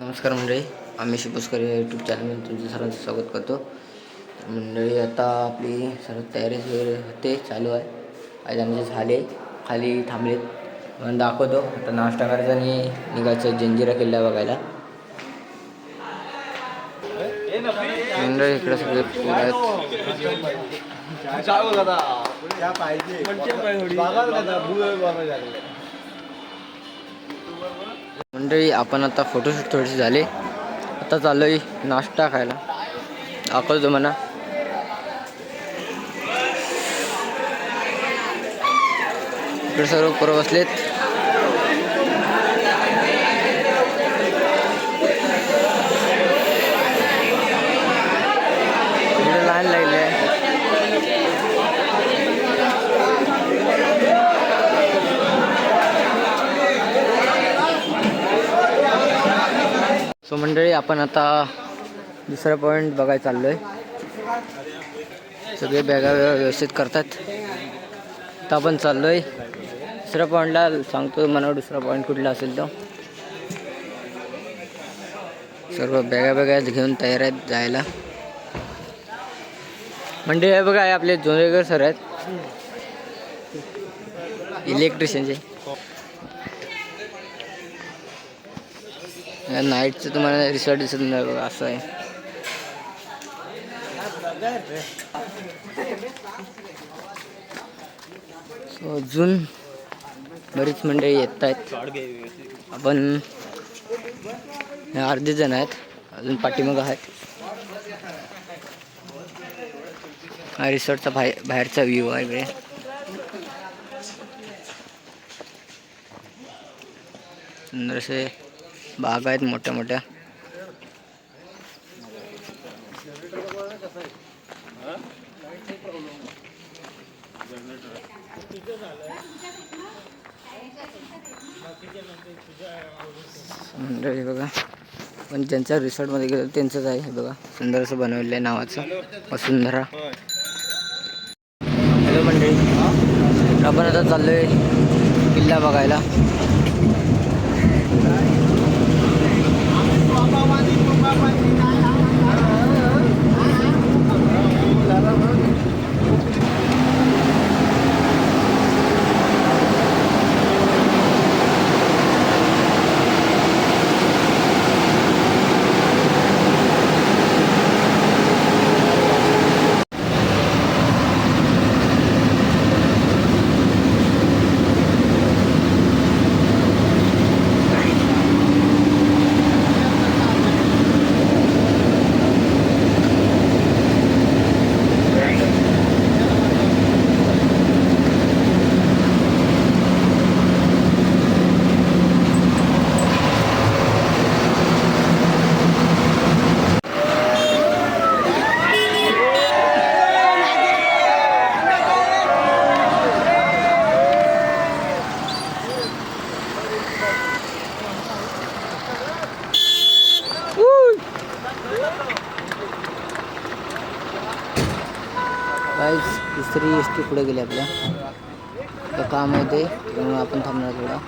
नमस्कार मंडळी आम्ही शिपुसकर या यूट्यूब चॅनलमध्ये तुमचं सर्वांचं स्वागत करतो. तर मंडळी आता आपली सर्व तयारी वगैरे होते चालू आहे. आज आमचे झाले खाली थांबलेत. म्हणून दाखवतो आता नाश्ता करायचा आणि निघायचं जंजिरा किल्ला बघायला. मंडळी इकडे सगळे पोरं आहेत. मंडळी आपण आता फोटोशूट थोडेसे झाले. आता चाललोय नाश्ता खायला. दाखवतो म्हणा. इकडे सर्व पुरं बसलेत. इकडे लाईन लागले आहे सो मंडळी आपण आता दुसरा पॉईंट बघायला आहे सगळे बॅगा व्यवस्थित करतात. तर आपण चाललो आहे दुसऱ्या पॉईंटला सांगतो मला दुसरा पॉईंट कुठला असेल तो. सर्व बॅगा बॅगा घेऊन तयार आहेत जायला. मंडळी हे बघा आपले जोंधळेकर सर आहेत. इलेक्ट्रिशियनचे. नाईटचं तुम्हाला रिसॉर्ट दिसत नाही बघा असं आहे. सो अजून बरीच मंडळी येत आहेत. आपण अर्धे जण आहेत अजून पाठीमागं आहेत. हा रिसॉर्टचा बाहेर बाहेरचा व्ह्यू आहे इकडे. सुंदर असे बाग आहेत मोठ्या मोठ्या. मंडळी बघा. पण ज्यांच्या रिसॉर्टमध्ये गेलो त्यांचंच आहे हे बघा. सुंदर असं बनवलेलं आहे नावाचं. वसुंधरा. हॅलो मंडळी. आपण आता चाललोय किल्ला बघायला. गाईज दुसरी एस टी पुढे गेली आपल्या. तर काम होते त्यामुळे आपण थांबणार थोडा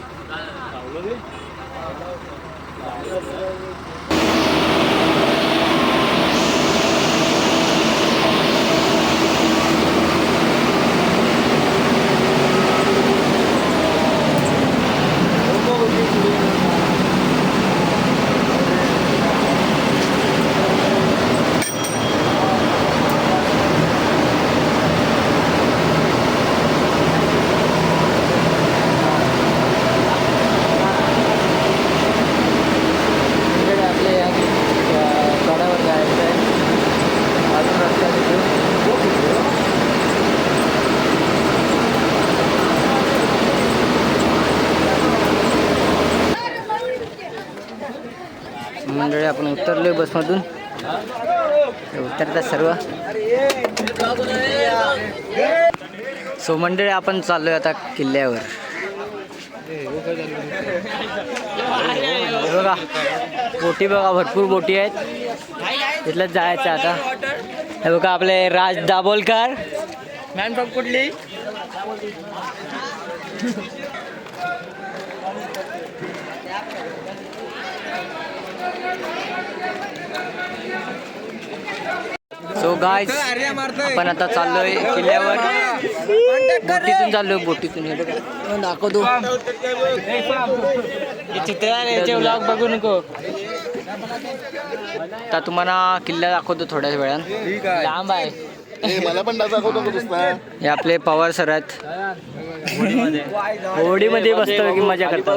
इकडे आपले या अ, गडावर जायचं आहे अजून रस्त्यात इकडे. मंडळी आपण उतरलो बसमधून. उतरतात सर्व. सो मंडळी आपण चाललोय आता किल्ल्यावर. बघा बोटी बघा भरपूर बोटी आहेत. तिथलं जायचं आता. हे बघा आपले राज दाभोलकर. मॅन कुठली? सो गायज आपण आता चाललोय किल्ल्यावर. बोटीतून चाललोय बोटीतून. हे बघा. तुम्हाला दाखवतो चित्र ब्लॉग बघू नको. आता तुम्हाला किल्ला दाखवतो थोड्याच वेळात लांब आहे. मला पण दाखवतो का नुसता हे आपले पवार सर आहेत. होडीमध्ये बसतो की मजा करतो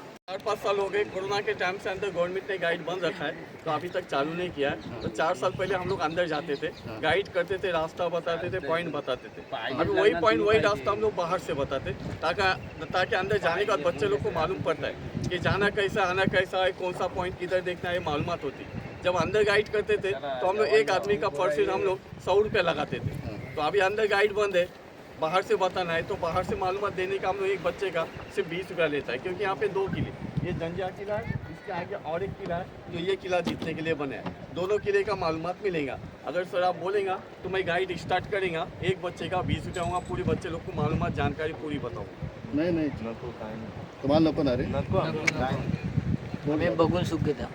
पाँच साल हो गए कोरोना के टाइम से अंदर गवर्नमेंट ने गाइड बंद रखा है तो अभी तक चालू नहीं किया है। तो चार साल पहले हम लोग अंदर जाते थे गाइड करते थे रास्ता बताते थे पॉइंट बताते थे। अभी वही पॉइंट वही रास्ता हम लोग बाहर से बताते ताकि ताकि अंदर जाने के बाद बच्चे लोग को मालूम पड़ता है कि जाना कैसा आना कैसा है कौन सा पॉइंट किधर देखना है मालूम होती। जब अंदर गाइड करते थे तो हम लोग एक आदमी का पर सीट हम लोग सौ रुपये लगाते थे। तो अभी अंदर गाइड बंद है बाहर से बताना है तो बाहर से मालूम देने का हम लोग एक बच्चे का सिर्फ़ बीस रुपया लेता है क्योंकि यहाँ पे दो किले। ये जंजिया किला है इसके आगे और एक किला है जो ये किला जीतने के लिए बने है। दोनों किले का मालूम मिलेगा। अगर सर आप बोलेगा तो मैं गाइड स्टार्ट करेगा। एक बच्चे का बीस रुपया होगा पूरे बच्चे लोग को मालूम जानकारी पूरी बताऊँ। नाही नाही। तुम्हाला नको ना रे मी बघून सुख घेता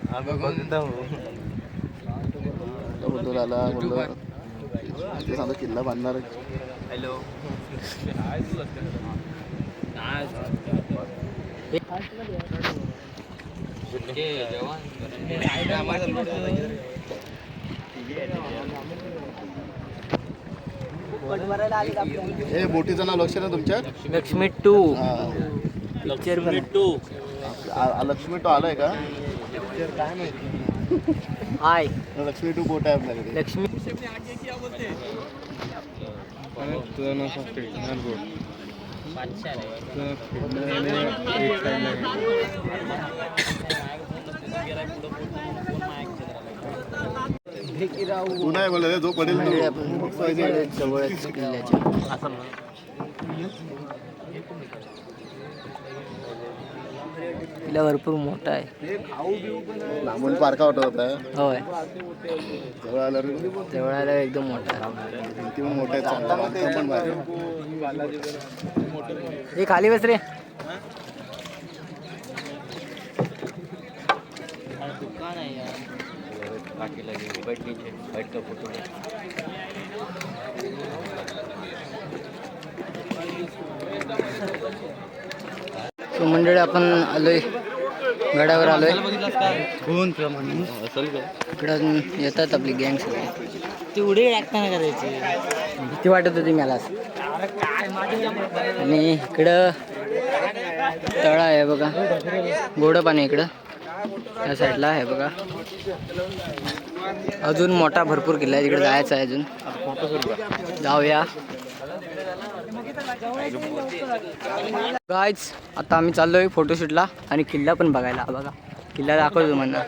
तो बोलतो आला बोललो ते सांगतो किल्ला बांधणार हे बोटीचं नाव लक्ष ना तुमच्या लक्ष्मी टू. पिक्चर आ- आ- लक्ष्मी टू आलाय का? हाय. लक्ष्मी टू बोट आहे आपल्याकडे. लक्ष्मी तू नाही बोलत रे, जो पडेल मंडळी तो. आपण किल्ला भरपूर मोठा आहे. लांबून पारखा वाटत होता. होय. जवळ आलं रे तेवढ्याला एकदम मोठा आहे. भिंती पण मोठ्या आहेत. चांगल्या. बांधकाम पण भारी आहे. हे खाली बस रे. So मंडळी आपण आलोय. गडावर आलोय. इकडं येतात आपली गँग सगळी. ती उडी टाकताना करायची. भीती वाटत होती मला. आणि इकडं तळा आहे बघा. गोडं पाणी इकडं. त्या साईडला आहे बघा. अजून मोठा भरपूर किल्ला आहे. तिकडे जायचं आहे अजून. जाऊया. गायच आता आम्ही चाललोय फोटोशूटला आणि किल्ला पण बघायला. बघा किल्ला दाखवतो तुम्हाला.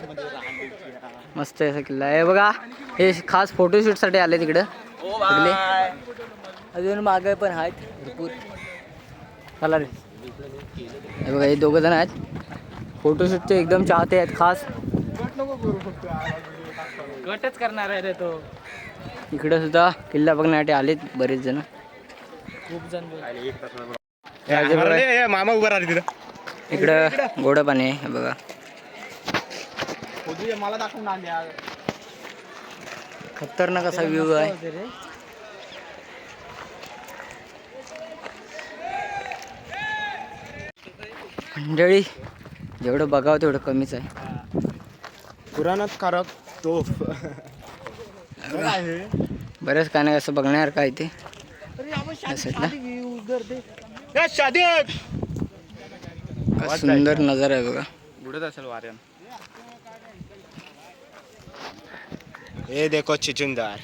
मस्त आहे असा किल्ला. आहे बघा हे खास फोटोशूटसाठी आले तिकडं. सगळे अजून मागे पण आहेत भरपूर. चला रे. हे बघा हे दोघं जण आहेत. फोटोशूटचे एकदम चाहते आहेत खास. गटच करणार आहे रे तो. इकडं सुद्धा किल्ला बघण्यासाठी आलेत बरेच जण. खूप जण मामा उभा राहते तिथं. इकडं गोडं पाणी आहे हे बघा. मला दाखवून खतरनाक असा व्ह्यू आहे. मंडळी जेवढं बघावं तेवढं कमीच आहे. पुराणात कारक तो बरंच काय नाही असं बघण्यासारखं आहे ते. काय सुंदर नजारा आहे बघा. बुडत असेल वाऱ्यान. हे देखो चिचिंदार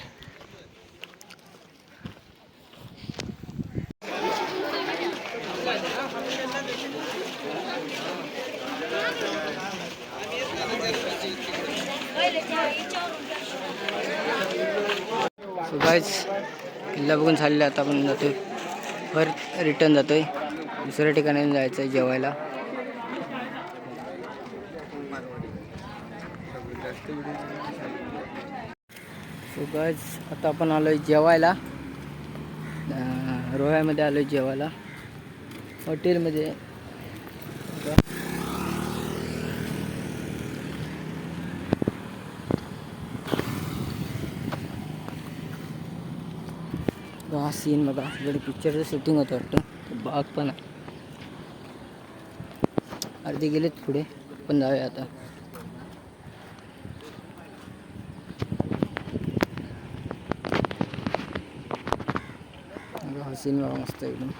सो गाईज किल्ला बघून झालेलं आता आपण जातोय. परत रिटर्न जातोय. दुसऱ्या ठिकाणी जायचं आहे जेवायला. सो आता आपण आलो आहे जेवायला रोह्यामध्ये आलो आहे जेवायला हॉटेलमध्ये हा सीन बघा इकडे पिक्चरचं शूटिंग होतं वाटतं. बाग पण आहे. अर्धे गेलेत पुढे पण जाऊया आता. हा सीन बघा मस्त एकदम.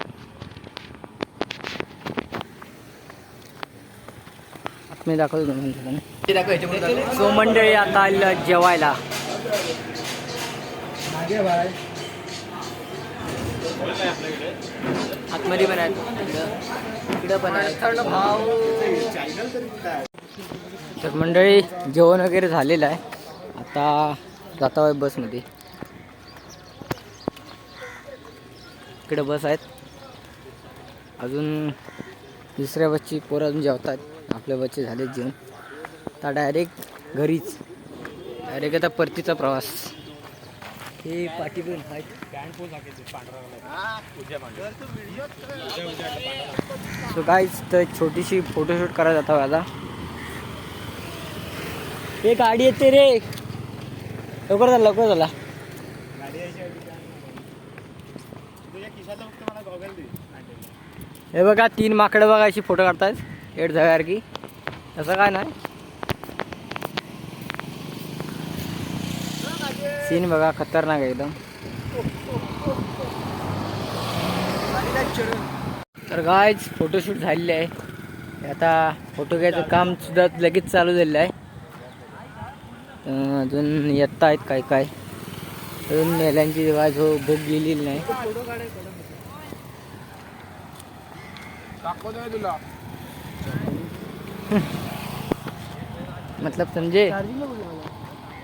मी दाखवतो सो मंडळी आता आलं जेवायला. आतमध्ये पण आहेत. इकडं- पण आहेत. तर मंडळी जेवण वगैरे झालेलं आहे. आता जाता आहे बसमध्ये. इकडे बस आहेत. अजून दुसऱ्या बसची पोरं अजून जेवतात. आपल्या बसचे झाले जेवण. आता डायरेक्ट घरीच. डायरेक्ट आता परतीचा प्रवास. हे पाठी पण आहेत. सो गाईज तर छोटीशी फोटोशूट करायला जातो आता. हे गाडी येते रे. लवकर झाला लवकर झाला हे बघा तीन माकडं बघा अशी फोटो काढतात एड की तसं काय नाही. सीन बघा खतरनाक आहे एकदम. तर गायच फोटोशूट झालेले आहे. आता फोटो घ्यायचं काम सुद्धा लगेच चालू झालेलं आहे. अजून येत आहेत काय काय. अजून मेल्यांची गाज हो भूक गेलेली नाही. मतलब समजे?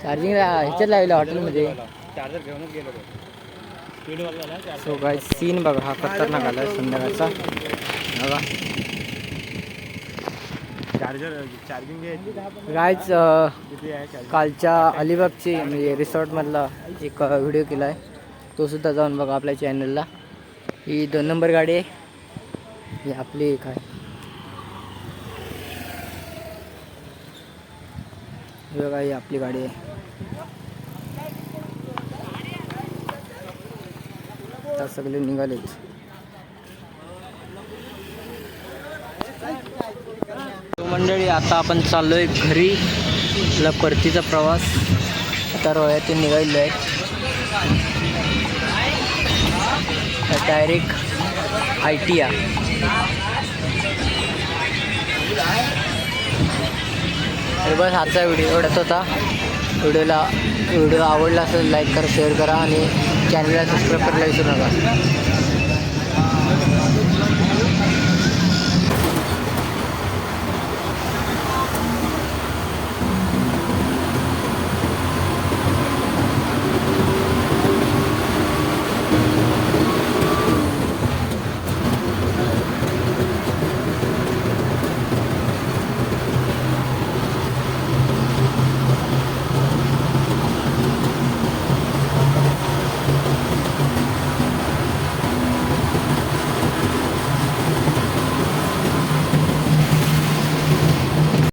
चार्जिंग ह्याच्यात लावलं हॉटेलमध्ये. सो गाय सीन बघा हा खतरनाक आला संध्याकाळचा. बघा. गायच कालच्या अलिबागची म्हणजे रिसॉर्टमधला एक व्हिडिओ केला आहे तो सुद्धा जाऊन बघा आपल्या चॅनलला ही दोन नंबर गाडी आहे. ही आपली एक आहे. ही बघा ही आपली गाडी आहे. आता सगळे निघालेच मंडळी आता आपण चाललोय घरी. आपला परतीचा प्रवास. आता रोयातून निघालेलो आहे डायरेक्ट आय टी आ बस आजचा व्हिडिओ एवढाच होता. व्हिडिओला व्हिडिओ आवडला असेल लाईक करा शेअर करा आणि चॅनलला सबस्क्राईब करायला विसरू नका.